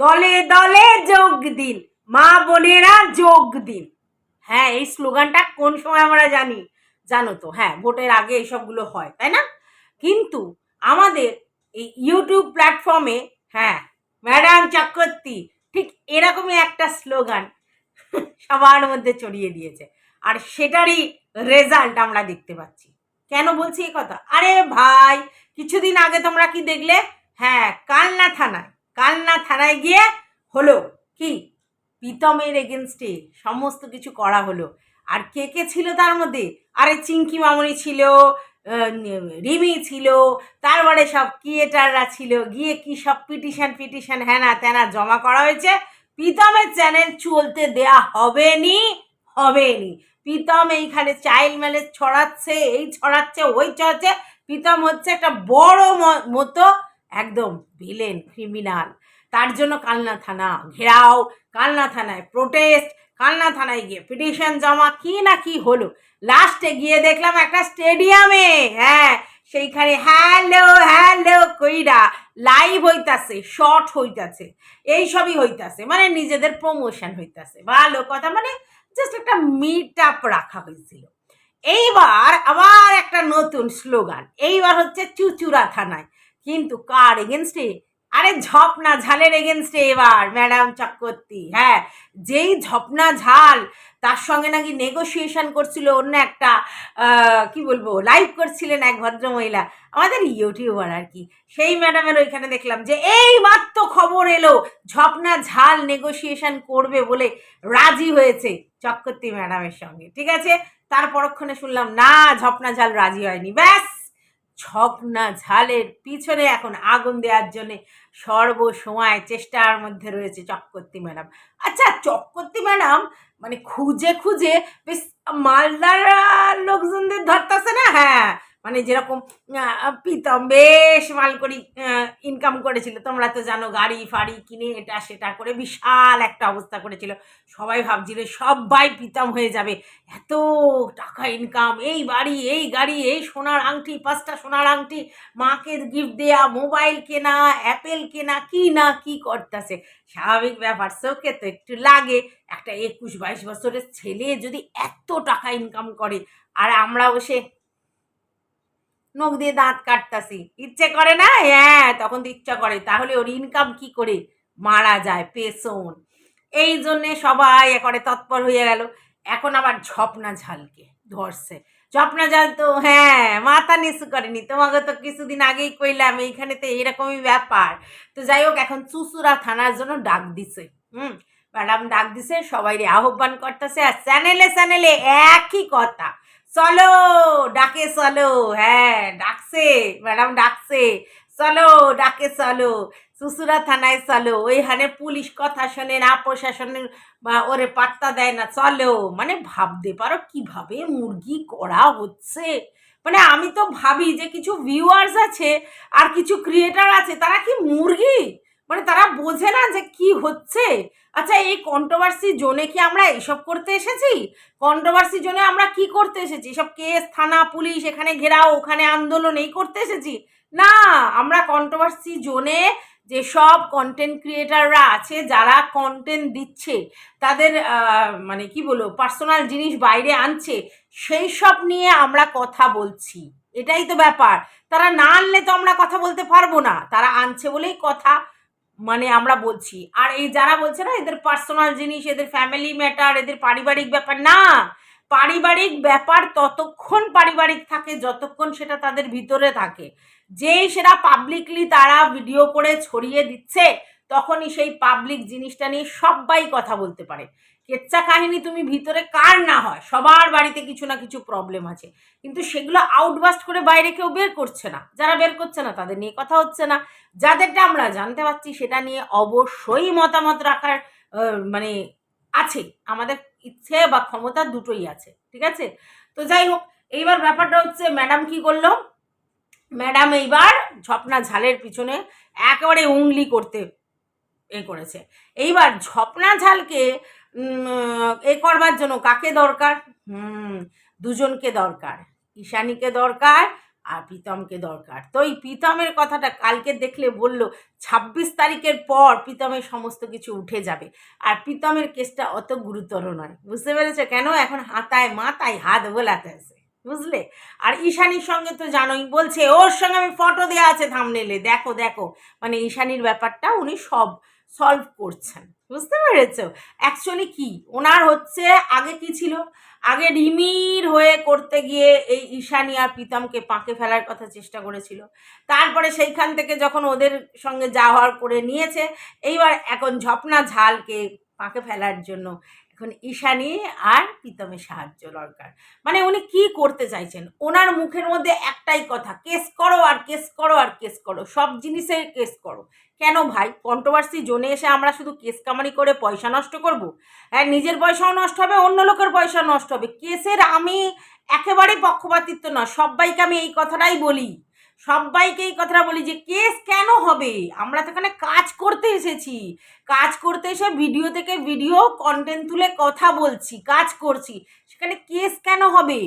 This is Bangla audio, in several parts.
দলে দলে যোগ দিন, মা বোনেরা যোগ দিন। হ্যাঁ এই স্লোগানটা কোন সময় আমরা জানি? জানো তো হ্যাঁ ভোটের আগে এইসবগুলো হয়, তাই না? কিন্তু আমাদের এই ইউটিউব প্ল্যাটফর্মে হ্যাঁ ম্যাডাম চক্রবর্তী, ঠিক এরকমই একটা স্লোগান সবার মধ্যে ছড়িয়ে দিয়েছে। আর সেটারই রেজাল্ট আমরা দেখতে পাচ্ছি। কেন বলছি এই কথা? আরে ভাই, কিছুদিন আগে তোমরা কি দেখলে? হ্যাঁ কালনা থানায়। কালনা থানায় গিয়ে হলো। কি? প্রীতমের এগেনস্টে সমস্ত কিছু করা হলো। আর কে কে ছিল তার মধ্যে? আরে চিঙ্কি মামনি ছিল রিমি ছিল, তারপরে সব ক্রিয়েটাররা ছিল। গিয়ে কি সব পিটিশন পিটিশন হ্যানা ত্যানা জমা করা হয়েছে। প্রীতমের চ্যানেল চলতে দেয়া হবে নি হবে নি প্রীতম এইখানে চাইল্ড ম্যারেজ ছড়াচ্ছে, এই ছড়াচ্ছে, ওই ছড়াচ্ছে। প্রীতম হচ্ছে একটা বড় মতো একদম ভিলেন, ক্রিমিনাল। তার জন্য কালনা থানা, ঘেরাও। কালনা থানায় প্রোটেস্ট কালনা থানায় গিয়ে পিটিশন জমা কি না কি হলো। লাস্টে গিয়ে দেখলাম একটা স্টেডিয়ামে হ্যাঁ সেইখানে হ্যালো হ্যালো কইরা লাইভ হইতাছে শর্ট হইতাছে। এইসবই হইতাছে মানে নিজেদের প্রমোশন হইতাছে। ভালো কথা মানে জাস্ট একটা মিট আপ রাখা হয়েছিল এইবার আবার একটা নতুন স্লোগান এইবার হচ্ছে চুচুড়া থানায়। কিন্তু কার এগেনস্টে আরে ঝপনা ঝালের এগেনস্টে এবার ম্যাডাম চক্রবর্তী হ্যাঁ। যেই ঝপনা ঝাল, তার সঙ্গে নাকি নেগোসিয়েশন করছিল অন্য একটা কি বলব লাইভ করছিলেন এক ভদ্রমহিলা। আমাদের ইউটিউবার আর কি। সেই ম্যাডামের ওইখানে দেখলাম যে এই মাত্র খবর এলো, ঝপনা ঝাল নেগোসিয়েশন করবে বলে রাজি হয়েছে চক্রবর্তী ম্যাডামের সঙ্গে, ঠিক আছে? তার পরক্ষণে শুনলাম, না, ঝপনা ঝাল রাজি হয়নি। ব্যাস! ঝপনা ঝালের পিছনে এখন আগুন দেওয়ার জন্যে সর্বসময় চেষ্টার মধ্যে রয়েছে চক্রবর্তী ম্যাডাম। আচ্ছা চক্রবর্তী ম্যাডাম মানে খুঁজে খুঁজে বেশ মালদার লোকজনদের ধরতেছে না? হ্যাঁ মানে যেরকম আহ, প্রীতম বেশ মাল করি ইনকাম করেছিল। তোমরা তো জানো গাড়ি ফাড়ি কিনে এটা সেটা করে বিশাল একটা অবস্থা করেছিল। সবাই ভাবছিল সবাই প্রীতম হয়ে যাবে। এত টাকা ইনকাম এই বাড়ি এই গাড়ি এই সোনার আংটি পাঁচটা সোনার আংটি মাকে গিফট দেয়া মোবাইল কেনা অ্যাপেল কেনা কি না কি করতেছে। স্বাভাবিক ব্যাপার চোখে তো একটু লাগে। একটা একুশ বাইশ বছরের ছেলে যদি এত টাকা ইনকাম করে আর আমরা বসে নখ দিয়ে দাঁত কাটতাছি। ইচ্ছে করে না? হ্যাঁ তখন তো ইচ্ছা করে। তাহলে ওর ইনকাম কি করে? মারা যায় পেছন। এই জন্যে সবাই একবারে তৎপর হয়ে গেল। এখন আবার ঝপনা ঝালকে ধরছে। ঝপনা ঝাল তো হ্যাঁ মাথা নিচু করেনি। তোমাকে তো কিছুদিন আগেই কইলাম এইখানে তো এরকমই ব্যাপার। তো যাই হোক, এখন চুচুড়া থানার জন্য ডাক দিছে। হুম? ম্যাডাম ডাক দিছে সবাই আহ্বান করতেছে। আর চ্যানেলে চ্যানেলে একই কথা। চলো, ডাকে চলো হ্যাঁ ডাকছে, ম্যাডাম ডাকছে। চলো, ডাকে চলো চুচুড়া থানায় চলো, ওইখানে পুলিশ কথা শোনে, না প্রশাসনের বা ওরে পাত্তা দেয় না, চলো। মানে ভাবতে পারো কীভাবে মুরগি করা হচ্ছে? মানে আমি তো ভাবি যে কিছু ভিউয়ার্স আছে, আর কিছু ক্রিয়েটার আছে, তারা কি মুরগি? মানে তারা বোঝে না যে কি হচ্ছে? আচ্ছা এই কন্ট্রোভার্সি জোনে কি আমরা এসব করতে এসেছি? কন্ট্রোভার্সি জোনে আমরা কি করতে এসেছি? সব কেস, থানা, পুলিশ, এখানে ঘেরাও, ওখানে আন্দোলন, এই করতে এসেছি? না, আমরা কন্ট্রোভার্সি জোনে যে সব কন্টেন্ট ক্রিয়েটাররা আছে, যারা কন্টেন্ট দিচ্ছে, তাদের মানে কি বলব পার্সোনাল জিনিস বাইরে আনছে, সেই সব নিয়ে আমরা কথা বলছি। এটাই তো ব্যাপার। তারা না আনলে তো আমরা কথা বলতে পারব না। তারা আনছে বলেই কথা মানে আমরা বলছি। আর এই যারা বলছে না, এদের পার্সোনাল জিনিস, এদের ফ্যামিলি ম্যাটার এদের পারিবারিক ব্যাপার, না! পারিবারিক ব্যাপার ততক্ষণ পারিবারিক থাকে, যতক্ষণ সেটা তাদের ভিতরে থাকে। যেই সেটা পাবলিকলি তারা ভিডিও করে ছড়িয়ে দিচ্ছে, তখনই সেই পাবলিক জিনিসটা নিয়ে সবাই কথা বলতে পারে। কেচ্চা কাহিনী তুমি ভিতরে কার না হয়, সবার বাড়িতে কিছু না কিছু প্রবলেম আছে। কিন্তু সেগুলো আউটবাস্ট করে বাইরে কেউ বের করছে না। যারা বের করছে না, তাদের নিয়ে কথা হচ্ছে না। যাদেরটা আমরা জানতে পারছি, সেটা নিয়ে অবশ্যই মতামত রাখার মানে আছে। আমাদের ইচ্ছে বা ক্ষমতা দুটোই আছে, ঠিক আছে? তো যাই হোক, এইবার ব্যাপারটা হচ্ছে ম্যাডাম কি করল? ম্যাডাম এইবার ঝপনা ঝালের পিছনে একেবারে উংলি করতে এ করেছে। এইবার ঝপনা ঝালকে এ করবার জন্য কাকে দরকার? হুম, দুজনকে দরকার। ঈশানীকে দরকার আর প্রীতমকে দরকার। তো এই প্রীতমের কথাটা কালকে দেখলে বলল, ছাব্বিশ তারিখের পর প্রীতমের সমস্ত কিছু উঠে যাবে। আর প্রীতমের কেসটা অত গুরুতর নয়। বুঝতে পেরেছ? কেন? এখন হাতায় মাথায় হাত বোলাতে আছে। বুঝলে? আর ঈশানীর সঙ্গে তো জানোই, বলছে, ওর সঙ্গে আমি ফটো দেওয়া আছে থামনেলে দেখো দেখো। মানে ঈশানীর ব্যাপারটা উনি সব সলভ করছেন। বুঝতে পেরেছ? অ্যাকচুয়ালি কি? ওনার হচ্ছে আগে কি ছিল? আগে রিমির হয়ে করতে গিয়ে এই ঈশানিয়া প্রীতমকে পাঁকে ফেলার কথা চেষ্টা করেছিল। তারপরে সেইখান থেকে যখন ওদের সঙ্গে যাওয়ার করে নিয়েছে, এইবার এখন ঝপনা ঝালকে পাঁকে ফেলার জন্য এখন ঈশানী আর প্রীতমের সাহায্য দরকার। মানে উনি কি করতে চাইছেন? ওনার মুখের মধ্যে একটাই কথা, কেস করো আর কেস করো আর কেস করো, সব জিনিসে কেস করো। কেন ভাই? কন্ট্রোভার্সি জোনে এসে আমরা শুধু কেস কামারি করে পয়সা নষ্ট করব? হ্যাঁ নিজের পয়সাও নষ্ট হবে, অন্য লোকের পয়সা নষ্ট হবে। কেসের আমি একেবারেই পক্ষপাতিত্ব না সবাইকে আমি এই কথাটাই বলি। সবাইকে এই কথাটা বলি যে, কেস কেন হবে? আমরা তো এখানে কাজ করতে এসেছি। কাজ করতে এসে ভিডিও থেকে ভিডিও কন্টেন্ট তুলে কথা বলছি, কাজ করছি। সেখানে কেস কেন হবে?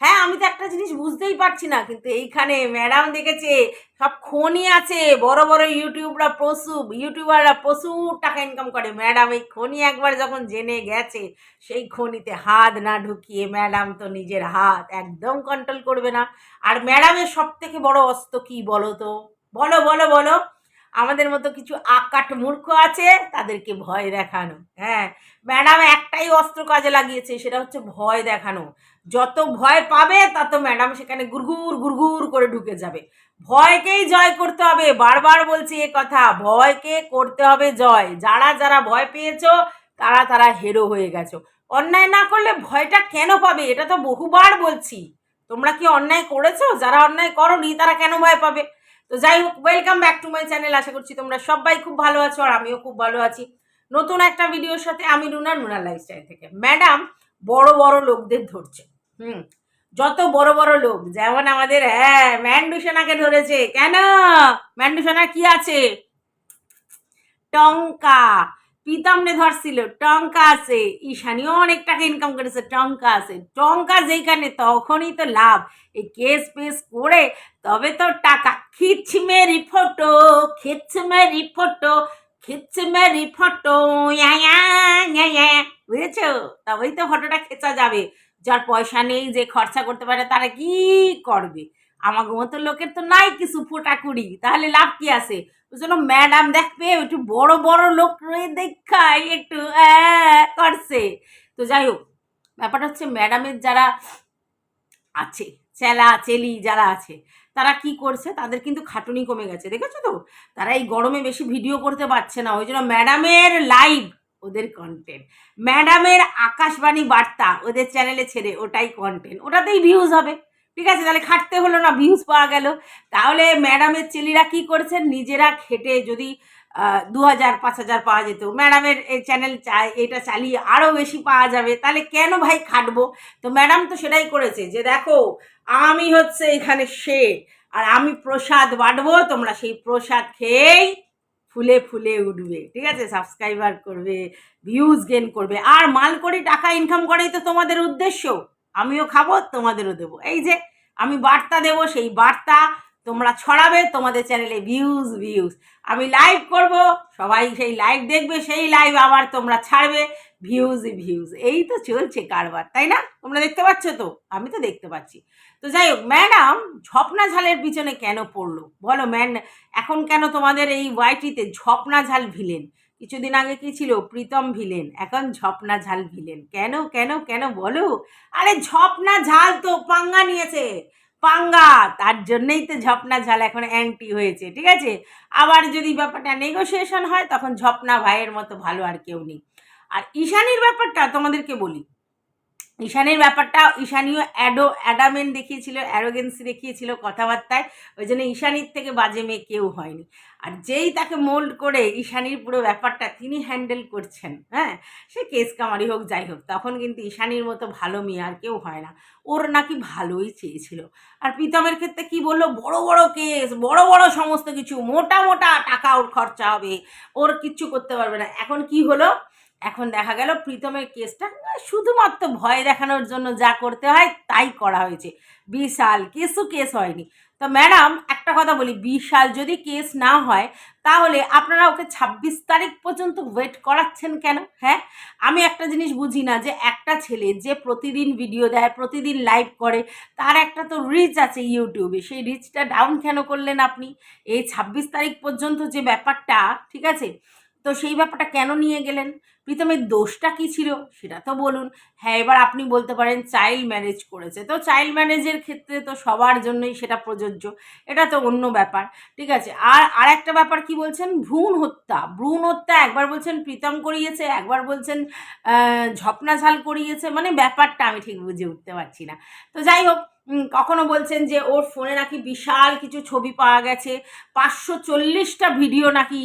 হ্যাঁ আমি তো একটা জিনিস বুঝতেই পারছি না, কিন্তু এইখানে ম্যাডাম দেখেছে, সব খনি আছে, বড় বড় ইউটিউবরা প্রচুর ইউটিউবাররা প্রচুর টাকা ইনকাম করে। ম্যাডাম, এই খনি একবার যখন জেনে গেছে, সেই খনিতে হাত না ঢুকিয়ে ম্যাডাম তো নিজের হাত একদম কন্ট্রোল করবে না। আর ম্যাডামের সব থেকে বড় অস্ত্র কি বলো তো? বলো বলো বলো। আমাদের মতো কিছু আকাট মূর্খ আছে, তাদেরকে ভয় দেখানো। হ্যাঁ ম্যাডাম একটাই অস্ত্র কাজে লাগিয়েছে, সেটা হচ্ছে ভয় দেখানো। যত ভয় পাবে, তত ম্যাডাম সেখানে গুরগুর গুরগুর করে ঢুকে যাবে। ভয়কেই জয় করতে হবে, বারবার বলছি এ কথা, ভয়কে করতে হবে জয়। যারা যারা ভয় পেয়েছ, তারা তারা হেরো হয়ে গেছো। অন্যায় না করলে ভয়টা কেন পাবে? এটা তো বহুবার বলছি। তোমরা কি অন্যায় করেছ? যারা অন্যায় করনি, তারা কেন ভয় পাবে? তো যাই হোক welcome back to my channel আশা করছি তোমরা সবাই খুব ভালো আছো আর আমিও খুব ভালো আছি। নতুন একটা ভিডিওর সাথে আমি রুনা রুনা লাইফস্টাইল থেকে। ম্যাডাম বড় বড় লোকদের ধরছে। হুম। যত বড় বড় লোক, যেমন আমাদের হ্যাঁ ম্যান্ডুসোনাকে ধরেছে। কেন? ম্যান্ডুসোনা কি আছে? টঙ্কা। প্রীতমনে ধরছিল টঙ্কা আছে। ঈশানীও অনেক টাকা ইনকাম করেছে। টঙ্কা আছে। টঙ্কা যেইখানে, তখনই তো লাভ। এই কেস পেস করে, তবে তো টাকা। খিচ মেরি ফটো খিচ মেরি ফটো খিচ ফটো বুঝেছ? তবেই তো ফটোটা খেঁচা যাবে। যার পয়সা নেই, যে খরচা করতে পারে, তারা কি করবে? আমাকে মতো লোকের তো নাই কিছু ফোটা কুড়ি, তাহলে লাভ কি আছে? ওই জন্য ম্যাডাম দেখবে একটু বড় বড় লোক দেখাই একটু করছে। তো যাই হোক, ব্যাপারটা হচ্ছে ম্যাডামের যারা আছে, চেলা, চেলি যারা আছে, তারা কি করছে, তাদের কিন্তু খাটুনি কমে গেছে, দেখেছ তো? তারা এই গরমে বেশি ভিডিও করতে পারছে না, ওই জন্য ম্যাডামের লাইভ ওদের কন্টেন্ট ম্যাডামের আকাশবাণী বার্তা ওদের চ্যানেলে ছেড়ে ওটাই কন্টেন্ট ওটাতেই ভিউজ হবে। ঠিক আছে? তাহলে খাটতে হলো না ভিউজ পাওয়া গেল। তাহলে ম্যাডামের ছেলেরা কি করছেন? নিজেরা খেটে যদি দু হাজার পাঁচ হাজার পাওয়া যেত ম্যাডামের এই চ্যানেল চাই, এটা চালিয়ে আরও বেশি পাওয়া যাবে, তাহলে কেন ভাই খাটবো? তো ম্যাডাম তো সেটাই করেছে যে, দেখো, আমি হচ্ছে এখানে সে আর আমি প্রসাদ বাটবো, তোমরা সেই প্রসাদ খেয়েই ফুলে ফুলে উঠবে, ঠিক আছে? সাবস্ক্রাইবার করবে ভিউজ গেন করবে। আর মাল করে টাকা ইনকাম করেই তো তোমাদের উদ্দেশ্য। আমিও খাব, তোমাদেরও দেবো। এই যে, আমি বার্তা দেবো, সেই বার্তা তোমরা ছড়াবে, তোমাদের চ্যানেলে ভিউজ ভিউজ আমি লাইভ করব, সবাই সেই লাইভ দেখবে, সেই লাইভ আবার তোমরা ছাড়বে। ভিউজ ভিউজ এই তো চলছে কারবার, তাই না? তোমরা দেখতে পাচ্ছ তো? আমি তো দেখতে পাচ্ছি। তো যাই হোক ম্যাডাম ঝপনা ঝালের পিছনে কেন পড়ল? বলো ম্যান এখন কেন তোমাদের এই ওয়াইটিতে ঝপনা ঝাল ভিলেন কিছুদিন আগে কি ছিল? প্রীতম ভিলেন এখন ঝপনা ঝাল ভিলেন কেন কেন কেন বলো? আরে ঝপনা ঝাল তো পাঙ্গা নিয়েছে। পাঙ্গা, তার জন্যই তো ঝপনা ঝাল এখন অ্যান্টি হয়েছে, ঠিক আছে? আবার যদি ব্যাপারটা নেগোসিয়েশন হয়, তখন ঝপনা ভাইয়ের মতো ভালো আর কেউ নেই। আর ঈশানীর ব্যাপারটা তোমাদেরকে বলি। ঈশানীর ব্যাপারটা ঈশানীয় অ্যাডো অ্যাডামেন্ট দেখিয়েছিল, অ্যারোগেন্সি দেখিয়েছিল কথাবার্তায়। ওই জন্য ঈশানীর থেকে বাজে মেয়ে কেউ হয়নি। আর যেই তাকে মোল্ড করে ঈশানীর পুরো ব্যাপারটা তিনি হ্যান্ডেল করছেন হ্যাঁ? সে কেস কামারি হোক, যাই হোক, তখন কিন্তু ঈশানীর মতো ভালো মেয়ে আর কেউ হয় না। ওর নাকি ভালোই চেয়েছিল। আর প্রীতমের ক্ষেত্রে কি বলল? বড় বড় কেস, বড় বড় সমস্ত কিছু, মোটা মোটা টাকা ওর খরচা হবে, ওর কিচ্ছু করতে পারবে না। এখন কি হলো? এখন দেখা গেল প্রীতমের কেসটা শুধুমাত্র ভয় দেখানোর জন্য যা করতে হয় তাই করা হয়েছে। বিশাল কেসও কেস হয়নি। তো ম্যাডাম, একটা কথা বলি, বিশাল যদি কেস না হয়, তাহলে আপনারা ওকে ছাব্বিশ তারিখ পর্যন্ত ওয়েট করাচ্ছেন কেন? হ্যাঁ? আমি একটা জিনিস বুঝি না যে একটা ছেলে যে প্রতিদিন ভিডিও দেয়, প্রতিদিন লাইভ করে, তার একটা তো রিচ আছে ইউটিউবে। সেই রিচটা ডাউন কেন করলেন আপনি? এই ছাব্বিশ তারিখ পর্যন্ত যে ব্যাপারটা, ঠিক আছে? তো সেই ব্যাপারটা কেন নিয়ে গেলেন? প্রীতমের দোষটা কি ছিল? সেটা তো বলুন। হ্যাঁ এবার আপনি বলতে পারেন চাইল্ড ম্যারেজ করেছে। তো চাইল্ড ম্যারেজের ক্ষেত্রে তো সবার জন্যই সেটা প্রযোজ্য। এটা তো অন্য ব্যাপার, ঠিক আছে? আর আর একটা ব্যাপার কি বলছেন? ভ্রূণ হত্যা। ভ্রূণ হত্যা একবার বলছেন প্রীতম করিয়েছে, একবার বলছেন ঝপনা ঝাল করিয়েছে। মানে ব্যাপারটা আমি ঠিক বুঝে উঠতে পারছি না। তো যাই হোক কখনো বলছেন যে ওর ফোনে নাকি বিশাল কিছু ছবি পাওয়া গেছে। পাঁচশো চল্লিশটা ভিডিও নাকি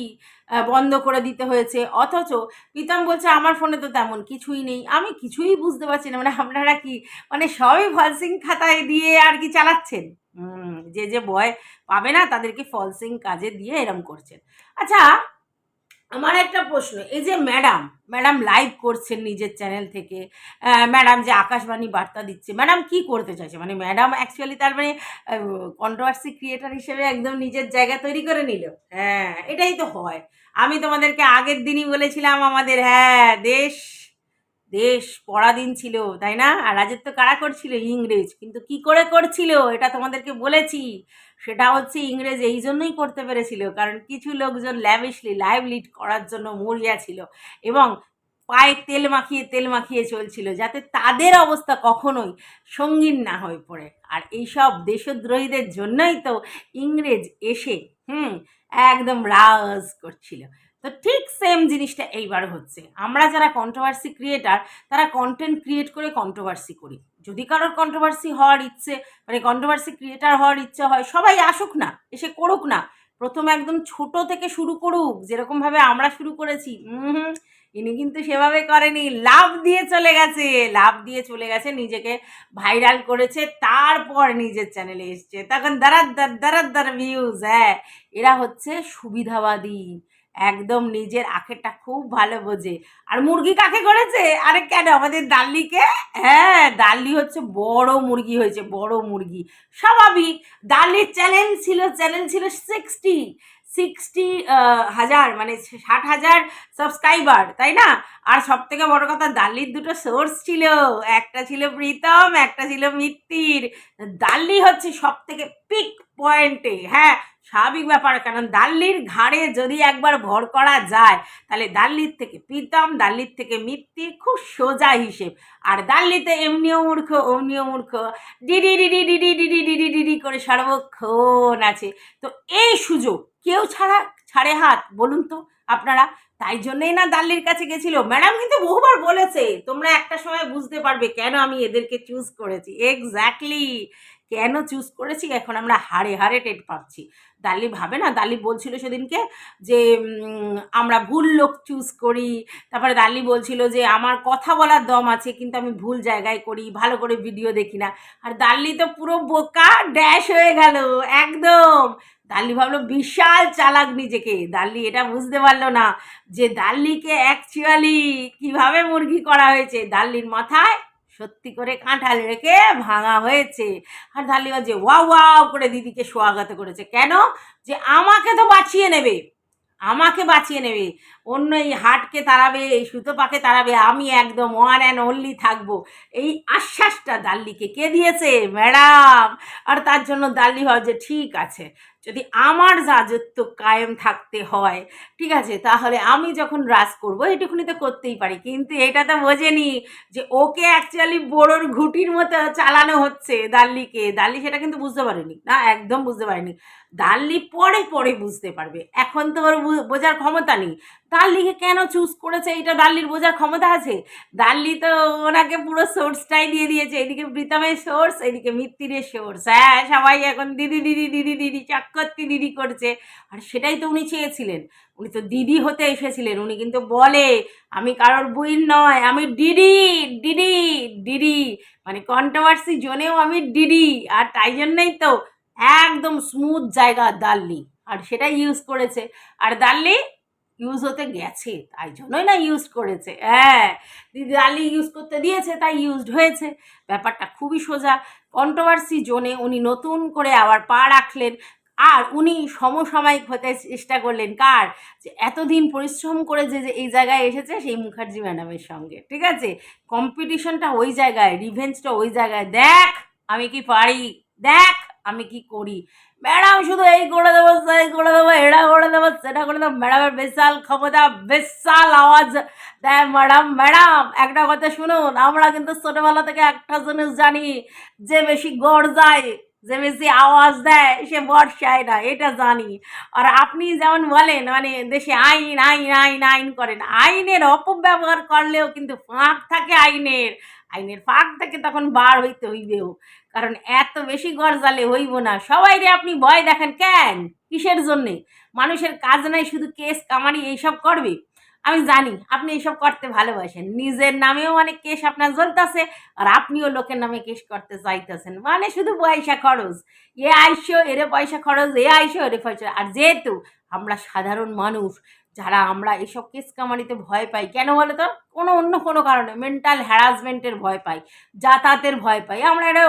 বন্ধ করে দিতে হয়েছে। অথচ প্রীতম বলছে, আমার ফোনে তো তেমন কিছুই নেই। আমি কিছুই বুঝতে পারছি না। মানে আপনারা কি মানে সবই ফলসিং খাতায় দিয়ে আর কি চালাচ্ছেন? যে যে বয় পাবে না, তাদেরকে ফলসিং কাজে দিয়ে এরম করছেন। আচ্ছা আমার একটা প্রশ্ন, এই যে ম্যাডাম ম্যাডাম লাইভ করছেন নিজের চ্যানেল থেকে ম্যাডাম যে আকাশবাণী বার্তা দিচ্ছে, ম্যাডাম কি করতে চাইছে? মানে ম্যাডাম অ্যাকচুয়ালি তার মানে কন্ট্রোভার্সি ক্রিয়েটার হিসেবে একদম নিজের জায়গা তৈরি করে নিল। হ্যাঁ এটাই তো হয়। আমি তোমাদেরকে আগের দিনই বলেছিলাম আমাদের হ্যাঁ দেশ দেশ পরাধীন ছিল, তাই না? আর রাজত্ব কারা করছিল? ইংরেজ। কিন্তু কি করে করছিল? এটা তোমাদেরকে বলেছি। সেটা হচ্ছে ইংরেজ এই জন্যই করতে পেরেছিল, কারণ কিছু লোকজন ল্যাভিশলি লাইভ লিড করার জন্য মরিয়া ছিল এবং পায়ে তেল মাখিয়ে তেল মাখিয়ে চলছিল যাতে তাদের অবস্থা কখনোই সঙ্গীন না হয়ে পড়ে। আর এইসব দেশদ্রোহীদের জন্যই তো ইংরেজ এসে, হুম, একদম রাজ করছিল। তো ঠিক সেম জিনিসটা এইবার হচ্ছে। আমরা যারা কন্ট্রোভার্সি ক্রিয়েটার তারা কন্টেন্ট ক্রিয়েট করে কন্ট্রোভার্সি করি। যদি কারোর কন্ট্রোভার্সি হওয়ার ইচ্ছে মানে কন্ট্রোভার্সি ক্রিয়েটার হওয়ার ইচ্ছে হয়, সবাই আসুক না, এসে করুক না। প্রথম একদম ছোট থেকে শুরু করুক যেরকমভাবে আমরা শুরু করেছি। হুম, ইনি কিন্তু সেভাবে করেনি। লাভ দিয়ে চলে গেছে, লাভ দিয়ে চলে গেছে, নিজেকে ভাইরাল করেছে, তারপর নিজের চ্যানেলে এসছে। তখন দাঁড়ার দাঁড় ভিউজ হ্যাঁ এরা হচ্ছে সুবিধাবাদী। একদম নিজের আখেরটা খুব ভালো বোঝে। আর মুরগি কাকে করেছে? আরে কেন? আমাদের দাল্লিকে হ্যাঁ দাল্লি হচ্ছে বড় মুরগি হয়েছে, বড় মুরগি। স্বাভাবিক দাল্লির চ্যানেল ছিল চ্যানেল ছিল সিক্সটি সিক্সটি হাজার মানে ষাট হাজার সাবস্ক্রাইবার তাই না? আর সব থেকে বড় কথা দাল্লির দুটো সোর্স ছিল। একটা ছিল প্রীতম, একটা ছিল মিত্তির। দাল্লি হচ্ছে সব থেকে পিক পয়েন্টে হ্যাঁ স্বাভাবিক ব্যাপার কারণ দাল্লির ঘাড়ে যদি একবার ভর করা যায় তাহলে দাল্লির থেকে প্রীতম দাল্লির থেকে মিত্তির খুব সোজা হিসেব আর দাল্লিতে এমনিও মূর্খ অমনিও মূর্খ ডিডি ডিডি ডিডি ডিডি ডিডি ডিডি করে সর্বক্ষণ আছে তো এই সুযোগ কেউ ছাড়া ছাড়ে হাত বলুন তো আপনারা তাই জন্যই না দাল্লির কাছে গেছিল ম্যাডাম কিন্তু বহুবার বলেছে তোমরা একটা সময় বুঝতে পারবে কেন আমি এদেরকে চুজ করেছি এক্স্যাক্টলি কেন চুজ করেছি? এখন আমরা হাড়ে হাড়ে টেট পাচ্ছি। দালি ভাবে না? দালি বলছিল সেদিনকে যে আমরা ভুল লোক চুজ করি। তারপরে দালি বলছিল যে, আমার কথা বলার দম আছে, কিন্তু আমি ভুল জায়গায় করি, ভালো করে ভিডিও দেখি না। আর দাল্লি তো পুরো বোকা ড্যাশ হয়ে গেল, একদম। দাল্লি ভাবলো, বিশাল চালাক নিজেকে। দাল্লি এটা বুঝতে পারল না যে দাল্লিকে অ্যাকচুয়ালি কীভাবে মুরগি করা হয়েছে। দাল্লির মাথায় সত্যি করে কাঁঠাল রেখে ভাঙা হয়েছে। আর দাল্লি যে ওয়াও ওয়াও করে দিদিকে স্বাগত করেছে। কেন? যে আমাকে তো বাঁচিয়ে নেবে। আমাকে বাঁচিয়ে নেবে। অন্য এই হাটকে তাড়াবে, এই সুতোপাকে তাড়াবে, আমি একদম ওয়ান অ্যান্ড অনলি থাকব। এই আশ্বাসটা দাল্লিকে কে দিয়েছে? ম্যাডাম। আর তার জন্য দাল্লি হয় যে ঠিক আছে যদি আমার রাজত্ব কায়েম থাকতে হয়, ঠিক আছে? তাহলে আমি যখন রাজ করব, এটুকুনি তো করতেই পারি। কিন্তু এটা তো বোঝেনি যে ওকে অ্যাকচুয়ালি বড়োর ঘুটির মতো চালানো হচ্ছে দাল্লিকে। দাল্লি সেটা কিন্তু বুঝতে পারেনি। না, একদম বুঝতে পারেনি। দাল্লি পরে পরে বুঝতে পারবে। এখন তো ওর বোঝার ক্ষমতা নেই। দাল্লিকে কেন চুজ করেছে? এটা দাল্লির বোঝার ক্ষমতা আছে? দাল্লি তো ওনাকে পুরো সোর্সটাই দিয়ে দিয়েছে। এদিকে প্রীতমের সোর্স এদিকে মিত্তিরের সোর্স হ্যাঁ সবাই এখন দিদি দিদি দিদি দিদি, চক্করতি দিদি করছে। আর সেটাই তো উনি চেয়েছিলেন। উনি তো দিদি হতে এসেছিলেন। উনি কিন্তু বলে, আমি কারোর বইন নয়, আমি ডিডি ডিডি ডিডি মানে কন্ট্রোভার্সি জোনেও আমি ডিডি আর তাই জন্যই তো একদম স্মুথ জায়গা দাল্লি আর সেটা ইউজ করেছে। আর দাল্লি ইউজ হতে গেছে, তাই জন্যই না ইউজ করেছে। হ্যাঁ দিদি আলি ইউজ করতে দিয়েছে, তাই ইউজড হয়েছে। ব্যাপারটা খুবই সোজা। কন্ট্রোভার্সি জোনে উনি নতুন করে আবার পা রাখলেন। আর উনি সমসাময়িক হতে চেষ্টা করলেন। কার? যে এতদিন পরিশ্রম করে যে যে এই জায়গায় এসেছে, সেই মুখার্জি ম্যাডামের সঙ্গে। ঠিক আছে? কম্পিটিশনটা ওই জায়গায় রিভেঞ্জটা ওই জায়গায়। দেখ, আমি কি পারি? দেখ আমি কি করি? ম্যাডাম, শুধু এই করে দেবো, সেই করে দেবো, এটা করে দেবো, সেটা করে দেবো। ম্যাডামের বিশাল ক্ষমতা, বিশাল আওয়াজ। দেয় ম্যাডাম ম্যাডাম, একটা কথা শুনুন, আমরা কিন্তু ছোটোবেলা থেকে একটা জিনিস জানি, যে বেশি গড় যায়, যে বেশি আওয়াজ দেয়, সে বর্ষায় না, এটা জানি। আর আপনি যেমন বলেন মানে দেশে আইন আইন আইন আইন করেন, আইনের অপব্যবহার করলেও কিন্তু ফাঁক থাকে আইনের। আইনের ফাঁক থেকে তখন বার হইতে হইবেও। কারণ এত বেশি গরজালে হইব না। সবাই রে আপনি ভয় দেখেন কেন? কিসের জন্যে? মানুষের কাজ নাই, শুধু কেস কামারি এইসব করবে? আমি জানি আপনি এইসব করতে ভালোবাসেন। নিজের নামেও অনেক কেস আপনার জ্বলতেছে, আর আপনিও লোকের নামে কেস করতে চাইতেছেন। মানে শুধু পয়সা খরচ। এ আইসো, এরে পয়সা খরচ, এ আইসো, এরে পয়সা। আর যেহেতু আমরা সাধারণ মানুষ যারা আমরা এসব কেস কামারিতে ভয় পাই, কেন বলো তো? কোনো অন্য কোনো কারণে মেন্টাল হ্যারাসমেন্টের ভয় পাই, যাতায়াতের ভয় পাই। আমরা এটা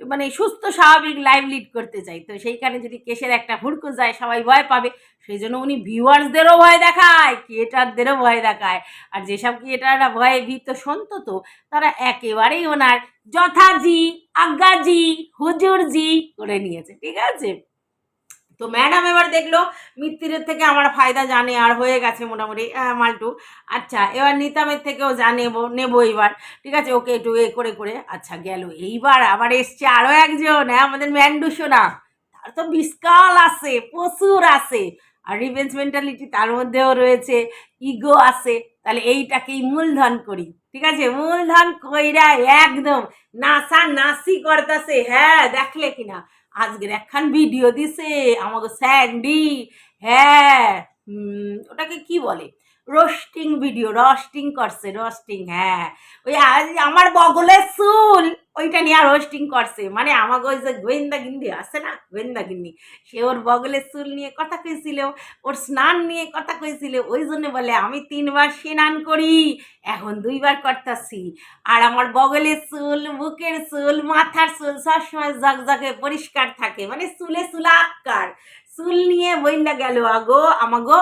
মানে সুস্থ, স্বাভাবিক লাইফ লিড করতে চাই। তো সেইখানে যদি কেসের একটা হুড়কো যায়, সবাই ভয় পাবে। সেই জন্য উনি ভিউয়ার্সদেরও ভয় দেখায় ক্রিয়েটারদেরও ভয় দেখায়। আর যেসব ক্রিয়েটাররা ভয়ে ভীত সন্তত তারা একেবারেই ওনার যথাজি, আজ্ঞাজি, হুজুরজি করে নিয়েছে। ঠিক আছে? তো ম্যাডাম এবার দেখল মিত্তিরের থেকে আমার ফায়দা জানে আর হয়ে গেছে মোটামুটি মাল্টু। আচ্ছা এবার নিতামের থেকেও যা নেব নেব এবার। ঠিক আছে, ওকে একটু এ করে করে আচ্ছা গেল। এইবার আবার এসছে আরও একজন হ্যাঁ আমাদের ম্যান্ডুসোনা তার তো বিস্কাল আছে, প্রচুর আছে। আর রিভেঞ্জ মেন্টালিটি তার মধ্যেও রয়েছে ইগো আছে। তাহলে এইটাকেই মূলধন করি। ঠিক আছে, মূলধন কইরা একদম নাসা নাসি করতেছে হ্যাঁ দেখলে কিনা। আজকের একখান ভিডিও দিছে আমাকে স্যান্ডি হ্যাঁ ওটাকে কি বলে? রোস্টিং ভিডিও, রোস্টিং করছে, রোস্টিং হ্যাঁ। ওই আমার বগলের চুল, ওইটা নিয়ে রোস্টিং করছে। মানে আমাকে ওই যে গোয়েন্দা গিন্দি আছে না, গোয়েন্দা গিন্নি, সে ওর বগলের চুল নিয়ে কথা কইছিল, ওর স্নান নিয়ে কথা কইছিল, ওই জন্য বলে, আমি তিনবার স্নান করি, এখন দুইবার করতেছি। আর আমার বগলের চুল, বুকের চুল, মাথার চুল সবসময় জগজগে পরিষ্কার থাকে। মানে চুলে চুলাক্কার চুল নিয়ে বইলা গেল, আগো, আমাগো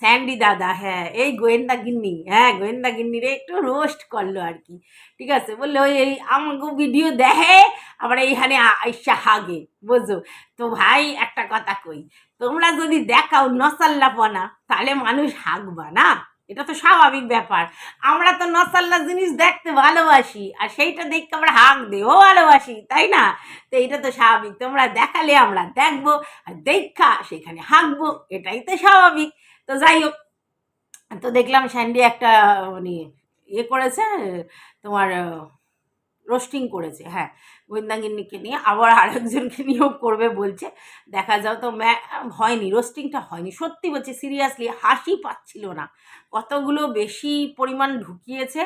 স্যান্ডি দাদা হ্যাঁ এই গোয়েন্দা গিন্নি হ্যাঁ গোয়েন্দা গিন্নিরে একটু রোস্ট করল আর কি। ঠিক আছে? বলল, ওই, এই আমাকে ভিডিও দেখে আবার এইখানে আইসা হাগে বুঝো তো ভাই, একটা কথা কই, তোমরা যদি দেখাও নসাল্লাপনা, তাহলে মানুষ হাঁকবা না? এটা তো স্বাভাবিক ব্যাপার। আমরা তো নসাল্লা জিনিস দেখতে ভালোবাসি, আর সেইটা দেখতে আমরা হাঁক দেও ভালোবাসি, তাই না? তো এটা তো স্বাভাবিক। তোমরা দেখালে আমরা দেখব, আর দেখা, সেখানে হাঁকবো এটাই তো স্বাভাবিক। তো যাই হোক, তো দেখলাম স্যান্ডি একটা মানে ইয়ে করেছে, তোমার রোস্টিং করেছে হ্যাঁ গোয়েন্দাগিন্নিকে নিয়ে, আবার আরেকজনকে নিয়েও করবে বলছে, দেখা যাও তো, ম্যা, হয়নি রোস্টিংটা হয়নি, সত্যি বলছি সিরিয়াসলি হাসি পাচ্ছিল না, কতগুলো বেশি পরিমাণ ঢুকিয়েছে,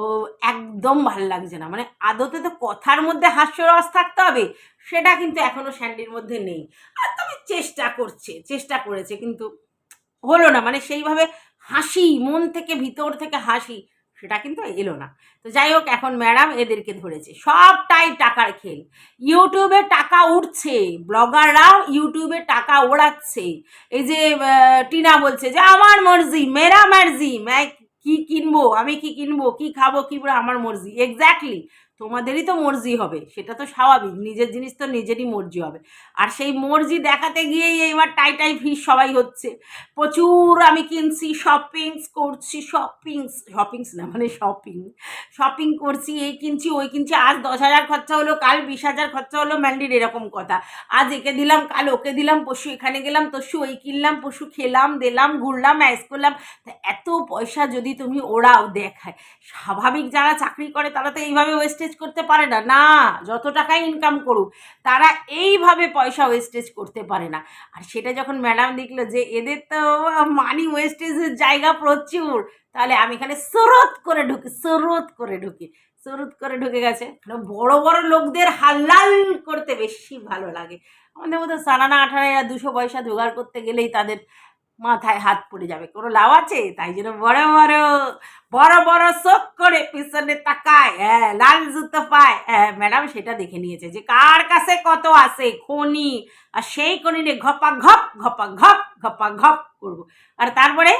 ও একদম ভালো লাগছে না মানে আদতে তো কথার মধ্যে হাস্যরস থাকতে হবে, সেটা কিন্তু এখনও স্যান্ডির মধ্যে নেই, আর তবে চেষ্টা করছে, চেষ্টা করেছে, কিন্তু হলো না মানে সেইভাবে হাসি, মন থেকে, ভিতর থেকে হাসি, সেটা কিন্তু এলো না। তো যাই হোক, এখন ম্যাডাম এদেরকে ধরেছে। সবটাই টাকার খেল। ইউটিউবে টাকা উঠছে, ব্লগাররাও ইউটিউবে টাকা ওড়াচ্ছে। এই যে টিনা বলছে যে, আমার মর্জি, মেরা মার্জি ম্যাই কি কিনবো? আমি কি কিনবো? কি খাব? কি আমার মর্জি। এক্স্যাক্টলি তোমাদেরই তো মর্জি হবে, সেটা তো স্বাভাবিক, নিজের জিনিস তো নিজেরই মর্জি হবে। আর সেই মর্জি দেখাতে গিয়েই এইবার টাই টাই ফিস সবাই হচ্ছে। প্রচুর আমি কিনছি শপিংস করছি শপিংস শপিংস না মানে শপিং শপিং করছি, এই কিনছি, ওই কিনছি, আজ দশ হাজার খরচা হলো, কাল বিশ হাজার খরচা হলো, ম্যান্ডির এরকম কথা। আজ একে দিলাম, কাল ওকে দিলাম, পশু এখানে গেলাম তসু ওই কিনলাম, পশু খেলাম, দিলাম, ঘুরলাম অ্যাস করলাম। এত পয়সা যদি তুমি ওরাও দেখায়, স্বাভাবিক যারা চাকরি করে তারা তো এইভাবে ওয়েস্টেজ করতে পারে না। না, যত টাকা ইনকাম করুক, তারা এইভাবে পয়সা ওয়েস্টেজ করতে পারে না। আর সেটা যখন ম্যাডাম দেখল যে এদের তো মানি ওয়েস্টেজের জায়গা প্রচুর, তাহলে আমি এখানে স্রোত করে ঢুকি, স্রোত করে ঢুকি। স্রোত করে ঢুকে গেছে। বড় বড় লোকদের হাল্লাল করতে বেশি ভালো লাগে। আমাদের মতো সানানা এরা দুশো পয়সা জোগাড় করতে গেলেই তাদের মাথায় হাত পড়ে যাবে। কোনো লাভ আছে? তাই জন্য বড় বড় বড় বড় চোখ করে পিছনে তাকায়। হ্যাঁ লাল জুতো পায়। হ্যাঁ ম্যাডাম সেটা দেখে নিয়েছে যে কার কাছে কত আছে? খনি। আর সেই খনি নিয়ে ঘপা, ঘপ ঘপা ঘপ ঘপা, ঘপ করব। আর তারপরে,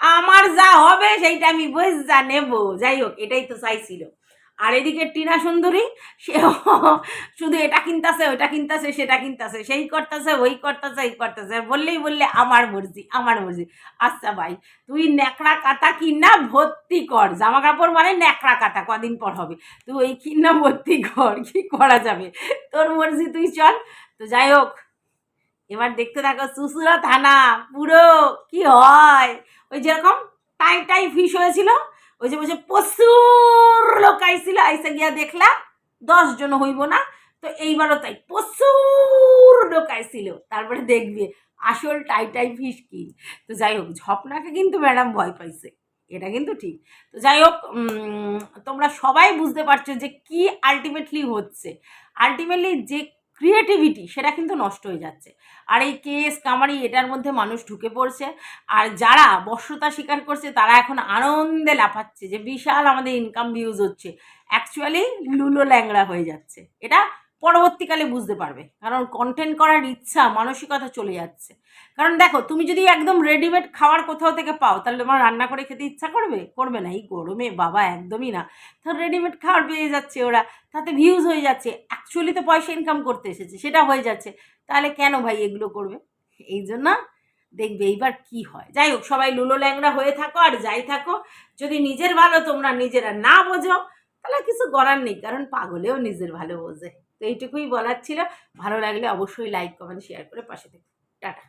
আমার যা হবে সেইটা আমি বুঝ, যা নেব। যাই হোক, এটাই তো চাইছিল। আর এদিকে টিনা সুন্দরী সে শুধু এটা কিনতাছে ওটা কিনতাছে, সেটা কিনতাছে, সেই করতেছে, ওই করতেছে, এই করতেছে, বললেই বললে আমার মর্জি আমার মর্জি। আচ্ছা ভাই, তুই ন্যাকড়া কাটা কিনা ভর্তি কর জামা কাপড় মানে ন্যাকড়া কাটা কদিন পর হবে। তুই ওই কিনা ভর্তি কর, কি করা যাবে? তোর মর্জি, তুই চল। তো যাই হোক, এবার দেখতে থাকো চুচুড়া থানা, পুরো কি হয়? ওই যেরকম টাই টাই ফিস হয়েছিল ওই যে বলছে, প্রচুর লোক আইছিল, আইসে গিয়া দেখলা দশ জন হইব না। তো এইবারও তাই, প্রচুর লোক আইছিল। তারপরে দেখবে, আসল টাই টাই ফিস কি। তো যাই হোক, ঝপনাকে কিন্তু ম্যাডাম ভয় পাইছে, এটা কিন্তু ঠিক। তো যাই হোক তোমরা সবাই বুঝতে পারছ যে কি আলটিমেটলি হচ্ছে। আলটিমেটলি যে ক্রিয়েটিভিটি সেটা কিন্তু নষ্ট হয়ে যাচ্ছে। আর এই কেস কামারি, এটার মধ্যে মানুষ ঢুকে পড়ছে। আর যারা বর্ষতা স্বীকার করছে, তারা এখন আনন্দে লাফাচ্ছে যে বিশাল আমাদের ইনকাম ভিউজ হচ্ছে। অ্যাকচুয়ালি লুলো ল্যাংড়া হয়ে যাচ্ছে। এটা পরবর্তীকালে বুঝতে পারবে। কারণ কন্টেন্ট করার ইচ্ছা মানসিকতা চলে যাচ্ছে। কারণ দেখো, তুমি যদি একদম রেডিমেড খাবার কোথাও থেকে পাও, তাহলে তোমার রান্না করে খেতে ইচ্ছা করবে? করবে না। এই গরমে বাবা একদমই না। তো রেডিমেড খাবার পেয়ে যাচ্ছে ওরা। তাতে ভিউজ হয়ে যাচ্ছে। অ্যাকচুয়ালি তো পয়সা ইনকাম করতে এসেছে, সেটা হয়ে যাচ্ছে। তাহলে কেন ভাই এগুলো করবে? এই জন্য দেখবে এইবার কি হয়। যাই হোক, সবাই লুলো ল্যাংড়া হয়ে থাকো আর যাই থাকো। যদি নিজের ভালো তোমরা নিজেরা না বোঝো, তাহলে কিছু করার নেই। কারণ পাগলেও নিজের ভালো বোঝে। তো এইটুকুই বলার ছিল। ভালো লাগলে অবশ্যই লাইক কমেন্ট শেয়ার করে পাশে দেখুন টাটা।